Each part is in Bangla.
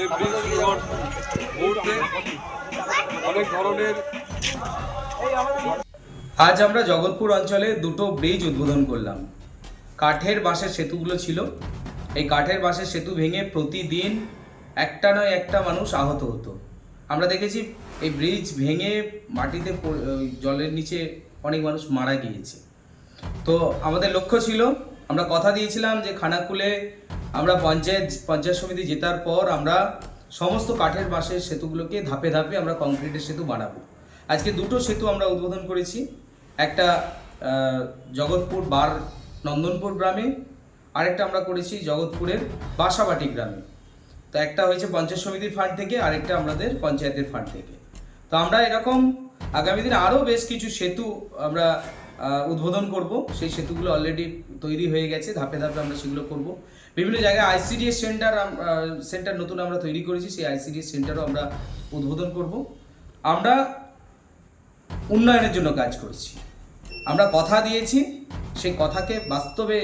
এই ব্রিজ মুহূর্তে অনেক ধরনের আজ আমরা জগৎপুর অঞ্চলে দুটো ব্রিজ উদ্বোধন করলাম। কাঠের বাঁশের সেতুগুলো ছিল। এই কাঠের বাঁশের সেতু ভেঙে প্রতিদিন একটা নয় একটা মানুষ আহত হতো। আমরা দেখেছি এই ব্রিজ ভেঙে মাটিতে জলের নিচে অনেক মানুষ মারা গিয়েছে। তো আমাদের লক্ষ্য ছিল, আমরা কথা দিয়েছিলাম যে খানাকুলে আমরা পঞ্চায়েত পঞ্চায়েত সমিতি জেতার পর আমরা সমস্ত কাঠের বাঁশের সেতুগুলোকে ধাপে ধাপে আমরা কংক্রিটের সেতু বানাবো। আজকে দুটো সেতু আমরা উদ্বোধন করেছি। একটা জগৎপুর বার নন্দনপুর গ্রামে, আরেকটা আমরা করেছি জগৎপুরের বাসাবাটি গ্রামে। তো একটা হয়েছে পঞ্চায়েত সমিতির ফান্ড থেকে, আরেকটা আমাদের পঞ্চায়েতের ফান্ড থেকে। তো আমরা এরকম আগামী দিনে আরও বেশ কিছু সেতু আমরা উদ্বোধন করব। সেই সেতুগুলো অলরেডি তৈরি হয়ে গেছে, ধাপে ধাপে আমরা সেগুলো করব। বিভিন্ন জায়গায় আইসিডিএস সেন্টার সেন্টার নতুন আমরা তৈরি করেছি, সেই আইসিডিএস সেন্টারও আমরা উদ্বোধন করব। আমরা উন্নয়নের জন্য কাজ করছি। আমরা কথা দিয়েছি, সেই কথাকে বাস্তবে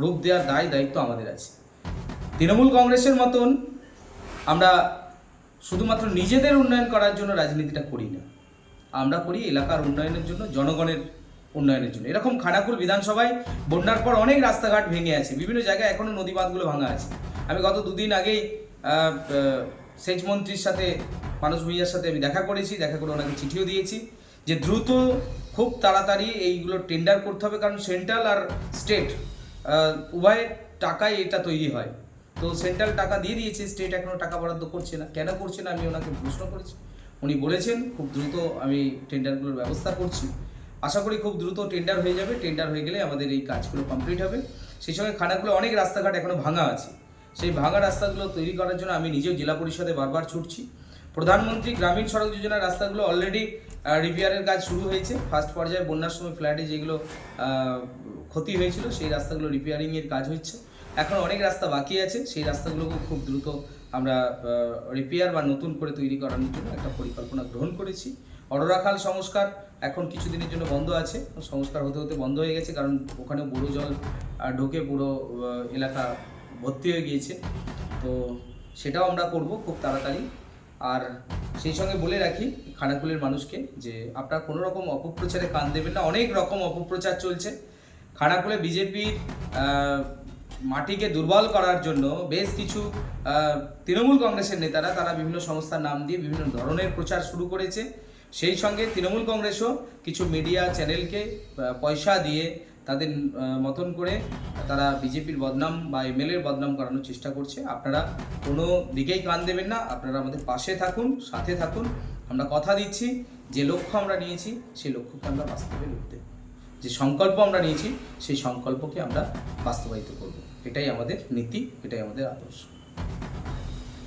রূপ দেওয়ার দায়, দায়িত্ব আমাদের আছে। তৃণমূল কংগ্রেসের মতন আমরা শুধুমাত্র নিজেদের উন্নয়ন করার জন্য রাজনীতিটা করি না। আমরা করি এলাকার উন্নয়নের জন্য, জনগণের উন্নয়নের জন্য। এরকম খানাকুল বিধানসভায় বন্যার পর অনেক রাস্তাঘাট ভেঙে আছে, বিভিন্ন জায়গায় এখনও নদী বাঁধগুলো ভাঙা আছে। আমি গত দুদিন আগেই সেচ মন্ত্রীর সাথে মানুষ ভূঁইয়ার সাথে আমি দেখা করেছি, দেখা করে ওনাকে চিঠিও দিয়েছি যে দ্রুত খুব তাড়াতাড়ি এইগুলো টেন্ডার করতে হবে, কারণ সেন্ট্রাল আর স্টেট উভয় টাকায় এটা তৈরি হয়। তো সেন্ট্রাল টাকা দিয়ে দিয়েছে স্টেট এখনও টাকা বরাদ্দ করছে না। কেন করছে না, আমি ওনাকে প্রশ্ন করেছি। উনি বলেছেন, খুব দ্রুত আমি টেন্ডারগুলোর ব্যবস্থা করছি। আশা করি খুব দ্রুত টেন্ডার হয়ে যাবে। টেন্ডার হয়ে গেলে আমাদের এই কাজগুলো কমপ্লিট হবে। সেই সঙ্গে খানাগুলো অনেক রাস্তাঘাট এখনও ভাঙা আছে। সেই ভাঙা রাস্তাগুলো তৈরি করার জন্য আমি নিজেও জেলা পরিষদে বারবার ছুটছি। প্রধানমন্ত্রী গ্রামীণ সড়ক যোজনার রাস্তাগুলো অলরেডি রিপেয়ারের কাজ শুরু হয়েছে। ফার্স্ট পর্যায়ে বন্যার সময় ফ্ল্যাটে যেগুলো ক্ষতি হয়েছিল, সেই রাস্তাগুলো রিপেয়ারিংয়ের কাজ হচ্ছে। এখন অনেক রাস্তা বাকি আছে। সেই রাস্তাগুলোকেও খুব দ্রুত আমরা রিপেয়ার বা নতুন করে তৈরি করানোর জন্য একটা পরিকল্পনা গ্রহণ করেছি। অডরাখাল সংস্কার এখন কিছুদিনের জন্য বন্ধ আছে। সংস্কার হতে হতে বন্ধ হয়ে গেছে, কারণ ওখানে বড় জল ঢুকে পুরো এলাকা ভর্তি হয়ে গিয়েছে। তো সেটাও আমরা করব খুব তাড়াতাড়ি। আর সেই সঙ্গে বলে রাখি খানাকুলের মানুষকে যে আপনারা কোনো রকম অপপ্রচারে কান দেবেন না, অনেক রকম অপপ্রচার চলছে। খানাকুলে বিজেপির মাটিকে দুর্বল করার জন্য বেশ কিছু তৃণমূল কংগ্রেসের নেতারা, তারা বিভিন্ন সংস্থার নাম দিয়ে বিভিন্ন ধরনের প্রচার শুরু করেছে। সেই সঙ্গে তৃণমূল কংগ্রেসও কিছু মিডিয়া চ্যানেলকে পয়সা দিয়ে তাদের মতন করে তারা বিজেপির বদনাম বা এমএলএর বদনাম করানোর চেষ্টা করছে। আপনারা কোনো দিকেই কান দেবেন না। আপনারা আমাদের পাশে থাকুন, সাথে থাকুন। আমরা কথা দিচ্ছি, যে লক্ষ্য আমরা নিয়েছি, সেই লক্ষ্যকে আমরা বাস্তবে দেব যে সংকল্প আমরা নিয়েছি, সেই সংকল্পকে আমরা বাস্তবায়িত করব। এটাই আমাদের নীতি, এটাই আমাদের আদর্শ।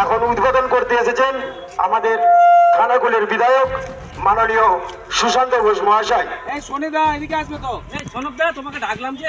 এখন উদ্বোধন করতে এসেছেন আমাদের খানাকুলের বিধায়ক মাননীয় সুশান্ত ঘোষ মহাশয়। এই সোনিদা এদিকে আসবে তো। এই তোমাকে ডাকলাম যে।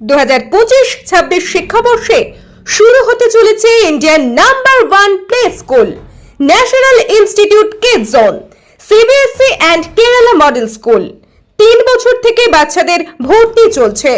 দু হাজার ছাব্বিশ শিক্ষাবর্ষে শুরু হতে চলেছে Indian number one play school, National Institute Kids Zone CBSE and Kerala model school. তিন বছর থেকে বাচ্চাদের ভর্তি চলছে।